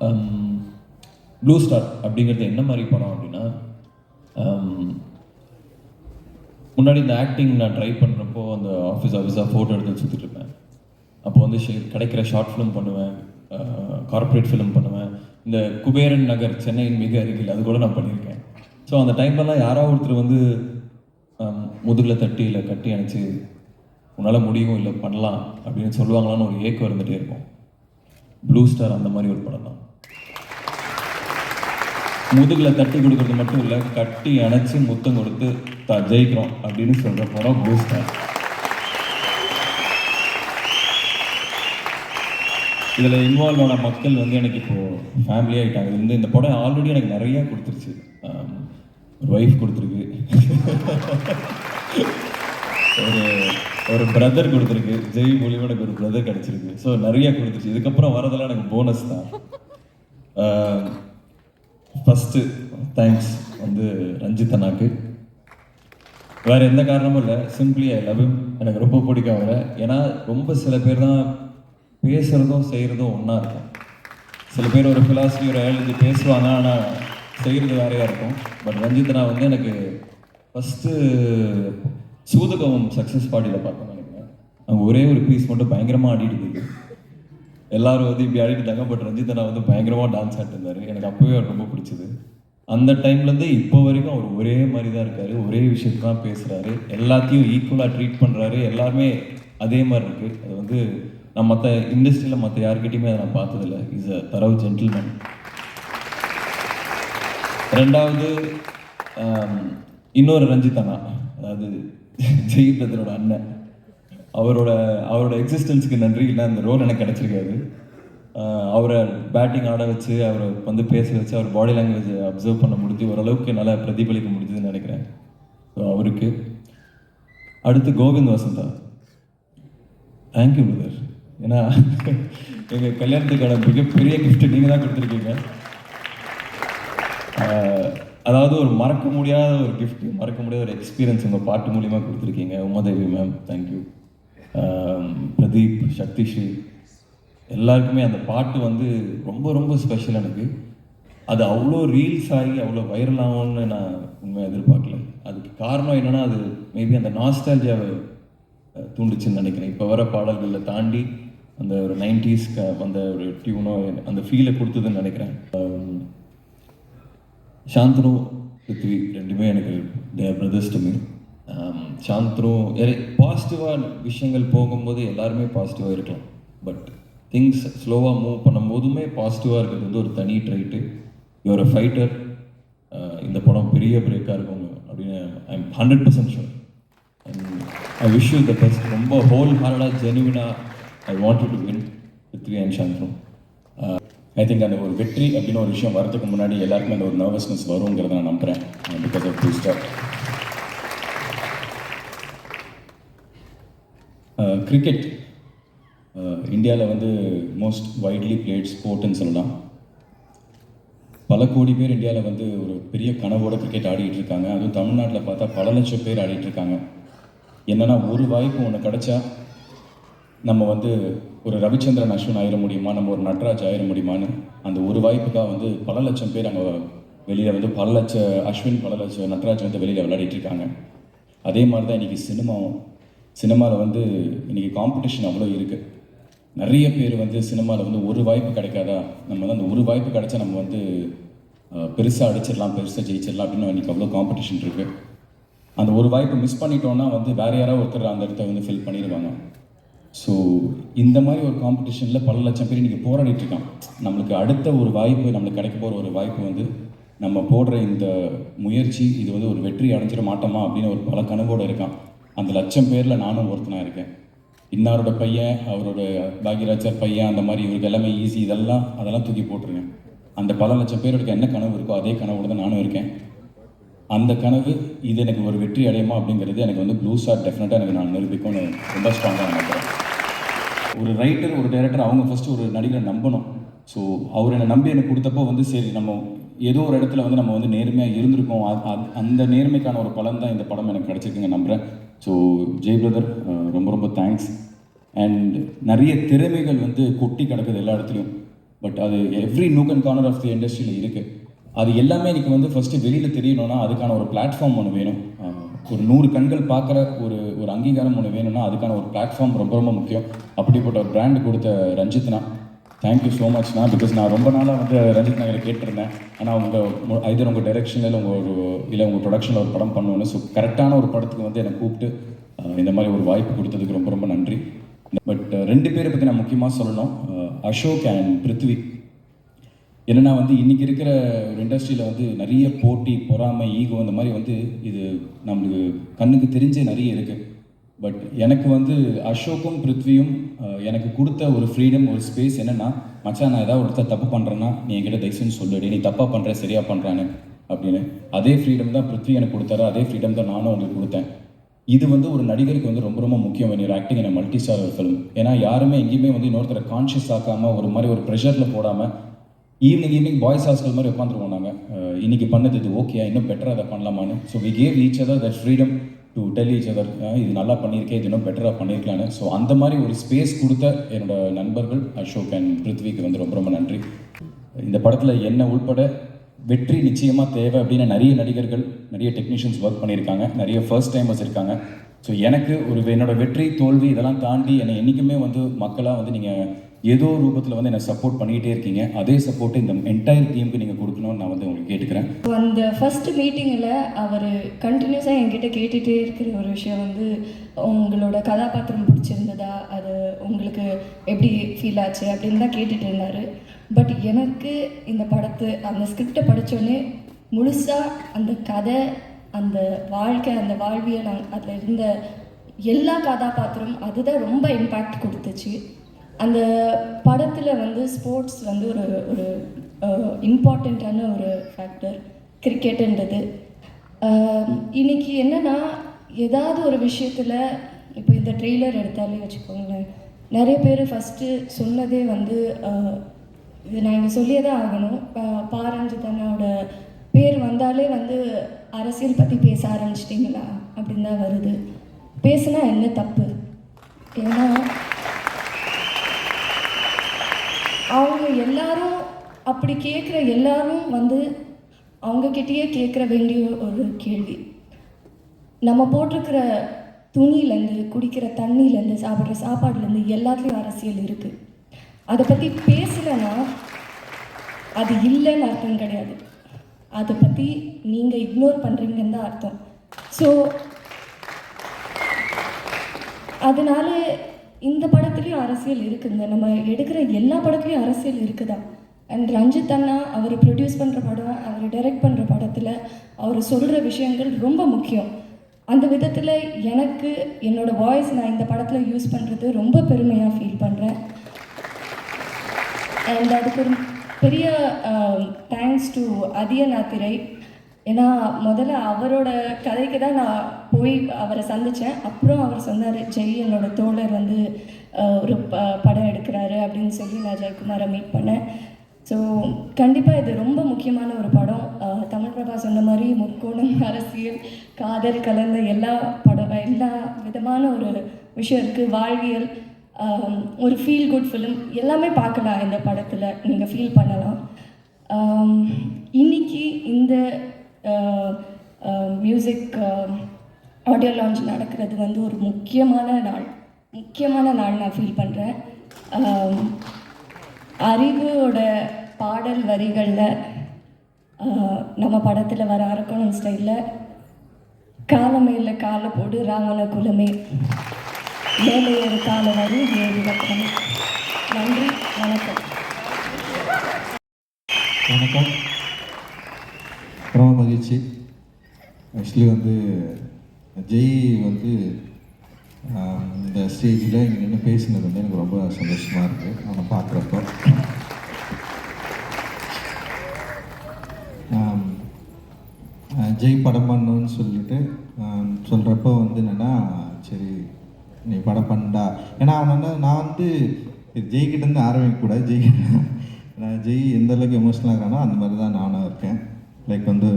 Um, blue star அப்படிங்கிறது என்ன மாதிரி படம் அப்படின்னா um, முன்னாடி இந்த ஆக்டிங் நான் ட்ரை பண்ணுறப்போ அந்த ஆஃபீஸ் ஆஃபீஸாக ஃபோட்டோ எடுத்து சுற்றிட்டு இருப்பேன். அப்போ வந்து ஷே- கிடைக்கிற ஷார்ட் ஃபிலிம் பண்ணுவேன் கார்ப்பரேட் ஃபிலிம் பண்ணுவேன். இந்த குபேரன் நகர் சென்னையின் மிக அருகில் அது கூட நான் பண்ணியிருக்கேன். ஸோ அந்த டைம்லலாம் யாரோ ஒருத்தர் வந்து um, முதுகில் தட்டி இல்லை கட்டி அணைச்சி உன்னால் முடியும் இல்லை பண்ணலாம் அப்படின்னு சொல்லுவாங்களான்னு ஒரு ஏக்கம் இருந்துகிட்டே இருக்கும். ப்ளூ ஸ்டார் அந்த மாதிரி ஒரு படம் தான். முதுகில் தட்டி கொடுக்கறது மட்டும் இல்லை கட்டி அணைச்சி முத்தம் கொடுத்து த ஜெயிக்கிறோம் அப்படின்னு சொல்கிற படம் ப்ளூ இதில் இன்வால்வ் ஆன மக்கள் வந்து எனக்கு இப்போது ஃபேமிலி ஆகிட்டாங்க இந்த இந்த படம் ஆல்ரெடி எனக்கு நிறையா கொடுத்துருச்சு. ஒரு ஒய்ஃப் கொடுத்துருக்கு. ஒரு ஒரு பிரதர் கொடுத்துருக்கு. ஜெய் மூலியமாக எனக்கு ஒரு பிரதர் கிடச்சிருக்கு. ஸோ நிறைய கொடுத்துருச்சு. இதுக்கப்புறம் வரதெல்லாம் எனக்கு போனஸ் தான். ஃபஸ்ட்டு தேங்க்ஸ் வந்து ரஞ்சித் அண்ணாக்கு. வேறு எந்த காரணமும் இல்லை. சிம்பிளி ஐ லவ் எனக்கு ரொம்ப பிடிக்கும் அவரை. ஏன்னா ரொம்ப சில பேர் தான் பேசுகிறதும் செய்கிறதும் ஒன்றா இருக்கும். சில பேர் ஒரு ஃபிலாசபி ஒரு எழுதி பேசுவாங்க ஆனால் செய்கிறது வேறையாக இருக்கும். பட் ரஞ்சித் அண்ணா வந்து எனக்கு ஃபஸ்ட்டு சூதகம் சக்ஸஸ் பாட்டியில் பார்த்தோம் நினைக்கிறேன். அங்கே ஒரே ஒரு பீஸ் மட்டும் பயங்கரமாக ஆடிட்டு இருக்குது எல்லாரும் வந்து இப்படி ஆடிட்டாங்க பட் ரஞ்சித் அண்ணா வந்து பயங்கரமாக டான்ஸ் ஆட்டிருந்தார். எனக்கு அப்போவே அவர் ரொம்ப பிடிச்சது. அந்த டைம்லேருந்து இப்போ வரைக்கும் அவர் ஒரே மாதிரி தான் இருக்கார். ஒரே விஷயத்து தான் பேசுகிறாரு எல்லாத்தையும் ஈக்குவலாக ட்ரீட் பண்ணுறாரு எல்லாருமே அதே மாதிரி இருக்குது அது வந்து நான் மற்ற இண்டஸ்ட்ரியில் மற்ற யாருக்கிட்டையுமே அதை நான் பார்த்ததில்ல. இஸ் அ தரவு ஜென்டில்மேன் ரெண்டாவது இன்னொரு ரஞ்சித் அண்ணா. அதாவது ஜெய் அண்ணன். அவரோட அவரோட எக்ஸிஸ்டன்ஸுக்கு நன்றி இல்லை அந்த ரோல் எனக்கு கிடச்சிருக்காது. அவரை பேட்டிங் ஆட வச்சு அவரை வந்து பேச வச்சு அவர் பாடி லாங்குவேஜ் அப்சர்வ் பண்ண முடிஞ்சு ஓரளவுக்கு நல்லா பிரதிபலிக்க முடிஞ்சதுன்னு நினைக்கிறேன். ஸோ அவருக்கு. அடுத்து கோவிந்த் வசந்தா. தேங்க்யூ பிரதர் ஏன்னா எங்கள் கல்யாணத்துக்கான மிகப்பெரிய கிஃப்ட்டு நீங்கள் தான் கொடுத்துருக்கீங்க. அதாவது ஒரு மறக்க முடியாத ஒரு கிஃப்ட் மறக்க முடியாத ஒரு எக்ஸ்பீரியன்ஸ் உங்கள் பாட்டு மூலியமாக கொடுத்துருக்கீங்க. Umadevi ma'am thank you Pradeep Sakthisri எல்லாருக்குமே அந்த பாட்டு வந்து ரொம்ப ரொம்ப ஸ்பெஷல் எனக்கு. அது அவ்வளோ ரீல்ஸ் ஆகி அவ்வளோ வைரல் ஆகும்னு நான் உண்மையாக எதிர்பார்க்கல. அதுக்கு காரணம் என்னென்னா அது மேபி அந்த நாஸ்டாலஜியாவை தூண்டுச்சுன்னு நினைக்கிறேன். இப்போ வர பாடல்களை தாண்டி அந்த ஒரு நைன்டிஸ்க்கு அந்த ஒரு டியூனோ அந்த ஃபீலை கொடுத்ததுன்னு நினைக்கிறேன். ஆம், சாந்தனு பிருத்வி ரெண்டுமே எனக்கு their brothers to me Um, Shanthanu பாசிட்டிவாக விஷயங்கள் போகும்போது எல்லாருமே பாசிட்டிவாக இருக்கலாம். பட் திங்ஸ் ஸ்லோவாக மூவ் பண்ணும்போதுமே பாசிட்டிவாக இருக்கிறது வந்து ஒரு தனி ட்ரைட்டு ஒரு ஃபைட்டர் இந்த படம் பெரிய பிரேக்காக இருக்கும் அப்படின்னு I am hundred percent sure I wish you the best ரொம்ப ஹோல் ஹார்டாக ஜெனுவினாக I want to win Prithvi and Shanthanu I think அந்த ஒரு வெற்றி அப்படின்னு ஒரு விஷயம் வரதுக்கு முன்னாடி எல்லாருக்குமே அந்த ஒரு நர்வஸ்னஸ் வருங்கிறத நான் நம்புகிறேன் because of two star Uh, cricket இந்தியாவில் uh, வந்து மோஸ்ட் வைட்லி பிளேட் ஸ்போர்ட்னு சொல்லலாம். பல கோடி பேர் இந்தியாவில் வந்து ஒரு பெரிய கனவோட கிரிக்கெட் ஆடிட்டு இருக்காங்க. அதுவும் தமிழ்நாட்டில் பார்த்தா பல லட்சம் பேர் ஆடிட்டு இருக்காங்க. என்னென்னா ஒரு வாய்ப்பு ஒன்று கிடைச்சா நம்ம வந்து ஒரு ரவிச்சந்திரன் அஸ்வின் ஆயிட முடியுமா? நம்ம ஒரு நட்ராஜ் ஆயிட முடியுமான்னு அந்த ஒரு வாய்ப்புக்காக வந்து பல லட்சம் பேர் அங்கே வெளியில் வந்து பல லட்சம் அஸ்வின் பல லட்சம் நட்ராஜ் வந்து வெளியில் விளையாடிட்டு இருக்காங்க. அதே மாதிரி தான் இன்றைக்கி சினிமாவும் சினிமாவில் வந்து இன்றைக்கி காம்படிஷன் அவ்வளோ இருக்குது நிறைய பேர் வந்து சினிமாவில் வந்து ஒரு வாய்ப்பு கிடைக்காதா? நம்ம வந்து அந்த ஒரு வாய்ப்பு கிடைச்சா நம்ம வந்து பெருசாக அடிச்சிடலாம் பெருசாக ஜெயிச்சிடலாம் அப்படின்னு இன்றைக்கி அவ்வளோ காம்படிஷன் இருக்குது அந்த ஒரு வாய்ப்பு மிஸ் பண்ணிட்டோன்னா வந்து வேறு யாராவது ஒருத்தர் அந்த இடத்த வந்து ஃபில் பண்ணிடுவாங்க. ஸோ இந்த மாதிரி ஒரு காம்படிஷனில் பல லட்சம் பேர் இன்றைக்கி போராடிட்டுருக்கான் நம்மளுக்கு அடுத்த ஒரு வாய்ப்பு நம்மளுக்கு கிடைக்க போகிற ஒரு வாய்ப்பு வந்து நம்ம போடுற இந்த முயற்சி இது வந்து ஒரு வெற்றி அடைஞ்சிட மாட்டோமா அப்படின்னு ஒரு பல கனவோடு இருக்கான். அந்த லட்சம் பேரில் நானும் ஒருத்தனாக இருக்கேன். இன்னாரோட பையன் அவரோட பாக்யராஜர் பையன் அந்த மாதிரி இவருக்கு எல்லாமே ஈஸி இதெல்லாம் அதெல்லாம் தூக்கி போட்டுருங்க. அந்த பல லட்சம் பேருக்கு என்ன கனவு இருக்கோ அதே கனவோடு தான் நானும் இருக்கேன். அந்த கனவு இது எனக்கு ஒரு வெற்றி அடையுமா அப்படிங்கிறது எனக்கு வந்து ப்ளூ ஸ்டார் டெஃபினட்டாக எனக்கு நான் நிரூபிக்கும்னு ரொம்ப ஸ்ட்ராங்காக நினைக்கிறேன். ஒரு ரைட்டர் ஒரு டைரக்டர் அவங்க ஃபஸ்ட்டு ஒரு நடிகரை நம்பணும். ஸோ அவர் என்னை நம்பி எனக்கு கொடுத்தப்போ வந்து சரி நம்ம ஏதோ ஒரு இடத்துல வந்து நம்ம வந்து நேர்மையாக இருந்திருக்கோம். அந்த நேர்மைக்கான ஒரு பலன் தான் இந்த படம் எனக்கு கிடச்சிருக்குங்க நம்புகிறேன் ஸோ ஜெய் பிரதர் ரொம்ப ரொம்ப தேங்க்ஸ் அண்ட் நிறைய திறமைகள் வந்து கொட்டி கிடக்குது எல்லா இடத்துலையும். பட் அது every nook and corner of the இண்டஸ்ட்ரியில் இருக்குது அது எல்லாமே எனக்கு வந்து ஃபஸ்ட்டு வெளியில் தெரியணும்னா அதுக்கான ஒரு பிளாட்ஃபார்ம் ஒன்று வேணும். Uh, ஒரு நூறு கண்கள் பார்க்குற ஒரு ஒரு அங்கீகாரம் ஒன்று வேணும்னா அதுக்கான ஒரு பிளாட்ஃபார்ம் ரொம்ப ரொம்ப முக்கியம். அப்படிப்பட்ட ஒரு பிராண்டு கொடுத்த ரஞ்சித்னா. தேங்க்யூ ஸோ மச்ண்ணா பிகாஸ் நான் ரொம்ப நாளாக வந்து ரஞ்சித் நகரை கேட்டிருந்தேன். ஆனால் உங்கள் ஐதர் உங்கள் டைரெக்ஷனில் இல்லை உங்கள் ஒரு இல்லை உங்கள் ப்ரொடக்ஷனில் ஒரு படம் பண்ணுவோன்னு ஸோ கரெக்டான ஒரு படத்துக்கு வந்து என்னை கூப்பிட்டு இந்த மாதிரி ஒரு வாய்ப்பு கொடுத்ததுக்கு ரொம்ப ரொம்ப நன்றி. பட் ரெண்டு பேரை பற்றி நான் முக்கியமாக சொல்லணும். அசோக் அண்ட் பிருத்வி. என்னன்னா வந்து இன்றைக்கி இருக்கிற ஒரு இண்டஸ்ட்ரியில் வந்து நிறைய போட்டி பொறாமை ஈகோ அந்த மாதிரி வந்து இது நம்மளுக்கு கண்ணுக்கு தெரிஞ்சே நிறைய இருக்குது பட் எனக்கு வந்து அசோக்கும் பிருத்வியும் எனக்கு கொடுத்த ஒரு ஃப்ரீடம் ஒரு ஸ்பேஸ் என்னென்னா மச்சான் நான் ஏதாவது ஒருத்தர் தப்பு பண்ணுறேன்னா நீ என்கிட்ட தயவுசெய்து சொல்லுடி நீ தப்பாக பண்ணுற சரியாக பண்ணுறான்னு அப்படின்னு. அதே ஃப்ரீடம் தான் பிருத்வி எனக்கு கொடுத்தாரு. அதே ஃப்ரீடம் தான் நானும் உங்களுக்கு கொடுத்தேன். இது வந்து ஒரு நடிகருக்கு வந்து ரொம்ப ரொம்ப முக்கியம் when ஆக்டிங் என்ன மல்டி ஸ்டார் ஒரு ஃபிலிம் ஏன்னா யாருமே எங்கேயுமே வந்து இன்னொருத்தரை கான்ஷியஸ் ஆக்காமல் ஒரு மாதிரி ஒரு ப்ரெஷரில் போடாமல் ஈவினிங் ஈவினிங் பாய்ஸ் ஹாஸ்டல் மாதிரி உட்காந்துருவோம் நாங்கள் இன்றைக்கி இன்னைக்கு பண்ணது இது ஓகே இன்னும் பெட்டராக அதை பண்ணலாமான்னு? So we gave each other that freedom to tell each other இது நல்லா பண்ணியிருக்கேன் இது இன்னும் பெட்டராக பண்ணியிருக்கலான்னு ஸோ அந்த மாதிரி ஒரு ஸ்பேஸ் கொடுத்த என்னோட நண்பர்கள் அசோக் அண்ட் பிருத்விக்கு வந்து ரொம்ப ரொம்ப நன்றி. இந்த படத்தில் என்ன உள்பட வெற்றி நிச்சயமாக தேவை அப்படின்னு நிறைய நடிகர்கள் நிறைய டெக்னீஷியன்ஸ் ஒர்க் பண்ணியிருக்காங்க. நிறைய ஃபர்ஸ்ட் டைமர்ஸ் இருக்காங்க. ஸோ எனக்கு ஒரு என்னோட வெற்றி தோல்வி இதெல்லாம் தாண்டி என்னை என்றைக்குமே வந்து மக்களாக வந்து நீங்கள் ஏதோ ரூபத்தில் வந்து என்னை சப்போர்ட் பண்ணிகிட்டே இருக்கீங்க. அதே சப்போர்ட்டு இந்த என்டையர் டீமுக்கு நீங்கள் கொடுக்கணும்னு நான் வந்து உங்களுக்கு கேட்டுக்கிறேன். அந்த ஃபர்ஸ்ட் மீட்டிங்கில் அவர் கண்டினியூஸாக என்கிட்ட கேட்டுகிட்டே இருக்கிற ஒரு விஷயம் வந்து உங்களோட கதாபாத்திரம் பிடிச்சிருந்ததா? அது உங்களுக்கு எப்படி ஃபீல் ஆச்சு? அப்படின்னு தான் கேட்டுட்டு இருந்தார். பட் எனக்கு இந்த படத்து அந்த ஸ்கிரிப்டை படித்தோடனே முழுசாக அந்த கதை அந்த வாழ்க்கை அந்த வாழ்வியல் அங்க- அதில் இருந்த எல்லா கதாபாத்திரம் அதுதான் ரொம்ப இம்பேக்ட் கொடுத்துச்சு. அந்த படத்தில் வந்து ஸ்போர்ட்ஸ் வந்து ஒரு ஒரு இம்பார்ட்டண்ட்டான ஒரு ஃபேக்டர் கிரிக்கெட்டுன்றது இன்றைக்கி இன்னைக்கு என்னன்னா ஏதாவது ஒரு விஷயத்தில் இப்போ இந்த ட்ரெய்லர் எடுத்தாலே வச்சுக்கோங்களேன் நிறைய பேர் ஃபஸ்ட்டு சொன்னதே வந்து இது நான் இங்கே சொல்லியே தான் ஆகணும். பா- பாரஞ்சித் பேர் வந்தாலே வந்து அரசியல் பற்றி பேச ஆரம்பிச்சிட்டிங்களா? அப்படின்னு தான் வருது. பேசுனா என்ன தப்பு? ஏன்னா அவங்க எல்லாரும் அப்படி கேட்குற எல்லாரும் வந்து அவங்கக்கிட்டேயே கேட்குற வேண்டிய ஒரு கேள்வி. நம்ம போட்டிருக்கிற துணியிலேருந்து குடிக்கிற தண்ணியிலேருந்து சாப்பிட்ற சாப்பாடுலேருந்து எல்லாத்துலேயும் அரசியல் இருக்குது அதை பற்றி பேசலைன்னா அது இல்லைன்னு அர்த்தம் கிடையாது. அதை பற்றி நீங்கள் இக்னோர் பண்ணுறீங்கன்னு தான் அர்த்தம். ஸோ அதனால இந்த படத்துலேயும் அரசியல் இருக்குங்க. நம்ம எடுக்கிற எல்லா படத்துலையும் அரசியல் இருக்குதா? அண்ட் ரஞ்சித் அண்ணா அவர் ப்ரொடியூஸ் பண்ணுற படம் அவர் டைரக்ட் பண்ணுற படத்தில் அவர் சொல்கிற விஷயங்கள் ரொம்ப முக்கியம். அந்த விதத்தில் எனக்கு என்னோடய வாய்ஸ் நான் இந்த படத்தில் யூஸ் பண்ணுறது ரொம்ப பெருமையாக ஃபீல் பண்ணுறேன் அண்ட் அதுக்கு பெரிய தேங்க்ஸ் டு அதியநாத்திரை ஏன்னா முதல்ல அவரோட கதைக்கு தான் நான் போய் அவரை சந்தித்தேன் அப்புறம் அவர் சொன்னார் ஜெய் என்னோட தோழர் வந்து ஒரு ப படம் எடுக்கிறாரு அப்படின்னு சொல்லி நான் ஜெயக்குமாரை மீட் பண்ணேன். ஸோ கண்டிப்பாக இது ரொம்ப முக்கியமான ஒரு படம். தமிழ் பிரபா சொன்ன மாதிரி முக்கோணம் அரசியல் காதல் கலந்த எல்லா படம் எல்லா விதமான ஒரு விஷயம் இருக்குது வாழ்வியல் ஒரு ஃபீல் குட் ஃபிலிம் எல்லாமே பார்க்கலாம் இந்த படத்தில்? நீங்கள் ஃபீல் பண்ணலாம். இன்னைக்கு இந்த மியூசிக் ஆடியோ லான்ச் நடக்கிறது வந்து ஒரு முக்கியமான நாள். முக்கியமான நாள் நான் ஃபீல் பண்ணுறேன் அறிவோட பாடல் வரிகளில் நம்ம படத்தில் வர அரக்கணும் ஸ்டைலில் காலமேல காலை போடு ராவண குலமே. மேலே ஒரு கால வரி நன்றி வணக்கம். வணக்கம். ரொம்ப மகிழ்ச்சி. ஆக்சுவலி வந்து ஜெய் வந்து இந்த ஸ்டேஜில் இங்கே நின்று பேசினது வந்து எனக்கு ரொம்ப சந்தோஷமாக இருக்குது அவனை பார்க்குறப்ப. ஜெய் படம் பண்ணணும்னு சொல்லிட்டு சொல்கிறப்ப வந்து நீ படம் பண்ணடா ஏன்னா அவன் வந்து நான் வந்து ஜெய்கிட்டேருந்து ஆரம்பிக்கக்கூடாது ஜெய்கிட்ட நான் ஜெய் எந்த அளவுக்கு எமோஷனல் ஆகிறானோ அந்த மாதிரி தான் நானும் இருக்கேன். லைக் வந்து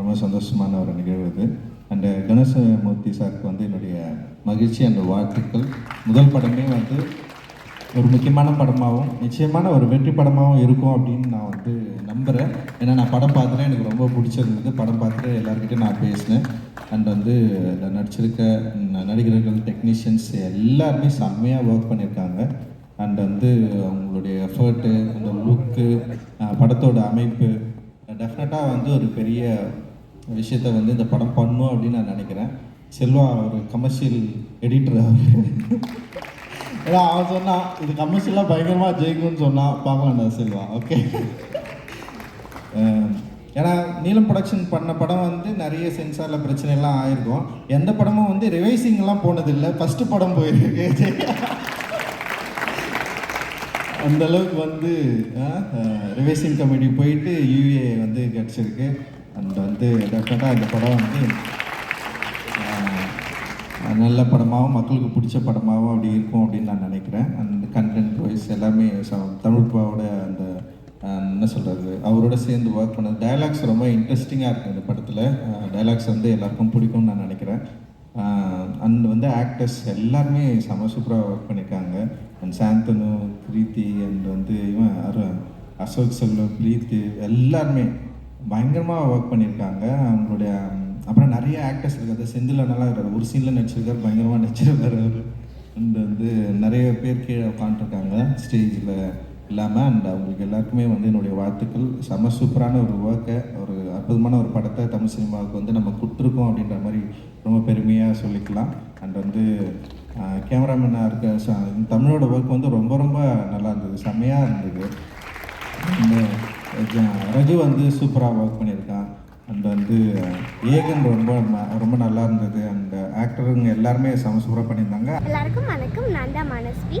ரொம்ப சந்தோஷமான ஒரு நிகழ்வு இது. அண்டு கணேசமூர்த்தி சாருக்கு வந்து என்னுடைய மகிழ்ச்சி அந்த வாழ்த்துக்கள். முதல் படமே வந்து ஒரு முக்கியமான படமாகவும் நிச்சயமான ஒரு வெற்றி படமாகவும் இருக்கும் அப்படின்னு நான் வந்து நம்புகிறேன் ஏன்னா நான் படம் பார்த்தேன் எனக்கு ரொம்ப பிடிச்சிருந்தது. படம் பார்த்துட்டு எல்லாருக்கிட்டையும் நான் பேசினேன். அண்ட் வந்து நடிச்சிருக்க ந- நடிகர்கள் டெக்னீஷியன்ஸ் எல்லாருமே செம்மையாக ஒர்க் பண்ணியிருக்காங்க அண்ட் வந்து அவங்களுடைய எஃபர்ட்டு அந்த லுக்கு படத்தோட அமைப்பு டெஃபினட்டாக வந்து ஒரு பெரிய விஷயத்த வந்து இந்த படம் பண்ணும் அப்படின்னு நான் நினைக்கிறேன். செல்வா ஒரு கமர்ஷியல் எடிட்டர் அவர். ஏன்னா அவன் சொன்னான் இது கமர்ஷியலாக பயங்கரமாக ஜெயிக்கும்னு சொன்னான். பார்க்கலாம்டா செல்வா. ஓகே ஏன்னா நீலம் ப்ரொடக்ஷன் பண்ண படம் வந்து நிறைய சென்சாரில் பிரச்சனை எல்லாம் ஆயிருக்கும். எந்த படமும் வந்து ரிவைசிங்லாம் போனதில்லை. ஃபஸ்ட்டு படம் போயிருக்கு. அந்த அளவுக்கு வந்து ரிவைசிங் கமிட்டி போயிட்டு யூஏ வந்து கிடச்சிருக்கு. அண்ட் வந்து டெஃபினட்டாக இந்த படம் வந்து நல்ல படமாகவும் மக்களுக்கு பிடிச்ச படமாகவும் அப்படி இருக்கும் அப்படின்னு நான் நினைக்கிறேன். அந்த கண்டென்ட் வைஸ் எல்லாமே ச- தமிழ்பாவோட அந்த என்ன சொல்கிறது அவரோட சேர்ந்து ஒர்க் பண்ணது டயலாக்ஸ் ரொம்ப இன்ட்ரெஸ்டிங்காக இருக்குது இந்த படத்தில். டயலாக்ஸ் வந்து எல்லாருக்கும் பிடிக்கும்னு நான் நினைக்கிறேன். அண்ட் வந்து ஆக்டர்ஸ் எல்லாருமே செம சூப்பராக ஒர்க் பண்ணியிருக்காங்க அண்ட் சாந்தனு பிரீத்தி அண்ட் வந்து இவன் அரு அசோக் செல்வம் பிரீத்தி எல்லாருமே பயங்கரமாக ஒர்க் பண்ணியிருக்காங்க அவங்களுடைய அப்புறம் நிறைய ஆக்டர்ஸ் இருக்காது செந்தில் நல்லா இருக்காரு. ஒரு சீனில் நடிச்சிருக்காரு. பயங்கரமாக நடிச்சிருக்காரு அவர் அண்ட் வந்து நிறைய பேர் கீழே உட்காந்துருக்காங்க ஸ்டேஜில் இல்லாமல் அண்ட் அவங்களுக்கு எல்லாருக்குமே வந்து என்னுடைய வாழ்த்துக்கள். செம சூப்பரான ஒரு ஒர்க்கை ஒரு அற்புதமான ஒரு படத்தை தமிழ் சினிமாவுக்கு வந்து நம்ம கொடுத்துருக்கோம் அப்படின்ற மாதிரி ரொம்ப பெருமையாக சொல்லிக்கலாம். அண்ட் வந்து கேமராமேனாக இருக்க தமிழோட ஒர்க் வந்து ரொம்ப ரொம்ப நல்லா இருந்தது. செம்மையாக இருந்தது. ரஜு வந்து சூப்பராக ஒர்க் பண்ணியிருக்கான். அண்ட் வந்து ஏகன் ரொம்ப ரொம்ப நல்லா இருந்தது. அண்ட் ஆக்டருங்க எல்லாருமே செம சூப்பராக பண்ணியிருந்தாங்க. எல்லாருக்கும் வணக்கம். நான் தான் மனஸ்வி.